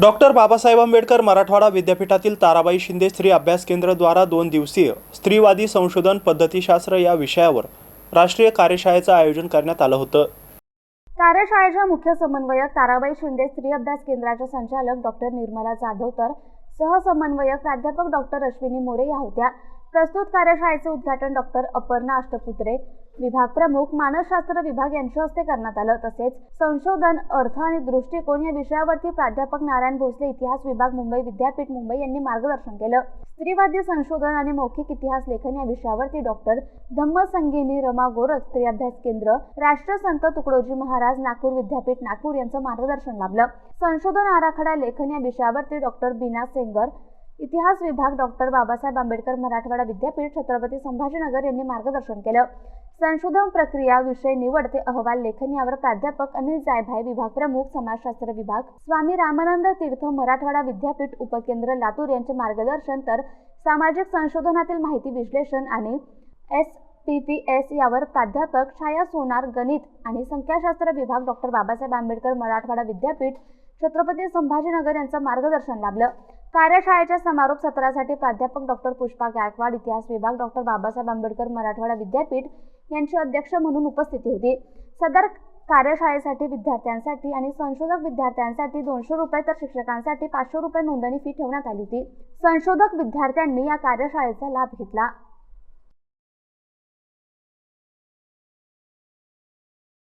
Doctor Babasaheb Ambedkar Marathwada विद्यापीठातील ताराबाई शिंदे स्त्री अभ्यास केंद्र द्वारा दोन दिवसीय स्त्रीवादी संशोधन पद्धतीशास्त्र या विषयावर राष्ट्रीय कार्यशाळेचं आयोजन करण्यात आलं होतं. कार्यशाळेच्या मुख्य समन्वयक ताराबाई शिंदे स्त्री अभ्यास केंद्राच्या संचालक डॉक्टर निर्मला जाधव तर सहसमन्वयक प्राध्यापक डॉक्टर अश्विनी मोरे या होत्या. प्रस्तुत कार्यशाळेचे उद्घाटन डॉक्टर अपर्णा अष्टपुत्रे विभाग प्रमुख मानसशास्त्र विभाग यांच्या हस्ते करण्यात आलं. तसेच संशोधन अर्थ आणि दृष्टिकोन या विषयावरती प्राध्यापक नारायण भोसले इतिहास विभाग मुंबई विद्यापीठ मुंबई यांनी मार्गदर्शन केलं. स्त्रीवादी संशोधन आणि मौखिक इतिहास लेखन या विषयावरती डॉक्टर धम्मसंगीनी रमा गोरख स्त्री अभ्यास केंद्र राष्ट्रसंत तुकडोजी महाराज नागपूर विद्यापीठ नागपूर यांचं मार्गदर्शन लाभलं. संशोधन आराखडा लेखन या विषयावरती डॉक्टर बीना सेंगर इतिहास विभाग डॉक्टर बाबासाहेब आंबेडकर मराठवाडा विद्यापीठ छत्रपती संभाजीनगर यांनी मार्गदर्शन केलं. संशोधन प्रक्रिया विषय निवड ते अहवाल लेखन यावर प्राध्यापक अनिल जायभाई विभाग प्रमुख समाजशास्त्र विभाग स्वामी रामानंद तीर्थ मराठवाडा विद्यापीठ उपकेंद्र लातूर यांचे मार्गदर्शन तर सामाजिक संशोधनातील माहिती विश्लेषण आणि एस पी पी एस यावर प्राध्यापक छाया सोनार गणित आणि संख्याशास्त्र विभाग डॉक्टर बाबासाहेब आंबेडकर मराठवाडा विद्यापीठ छत्रपती संभाजीनगर यांचं मार्गदर्शन लाभलं. कार्यशाळेच्या समारोप सत्रासाठी प्राध्यापक डॉक्टर पुष्पा गायकवाड इतिहास विभाग डॉक्टर बाबासाहेब आंबेडकर मराठवाडा विद्यापीठ यांची अध्यक्ष म्हणून उपस्थिती होती. सदर कार्यशाळेसाठी विद्यार्थ्यांसाठी आणि संशोधक विद्यार्थ्यांसाठी दोनशे रुपये तर शिक्षकांसाठी पाचशे रुपये नोंदणी फी ठेवण्यात आली होती. संशोधक विद्यार्थ्यांनी या कार्यशाळेचा लाभ घेतला.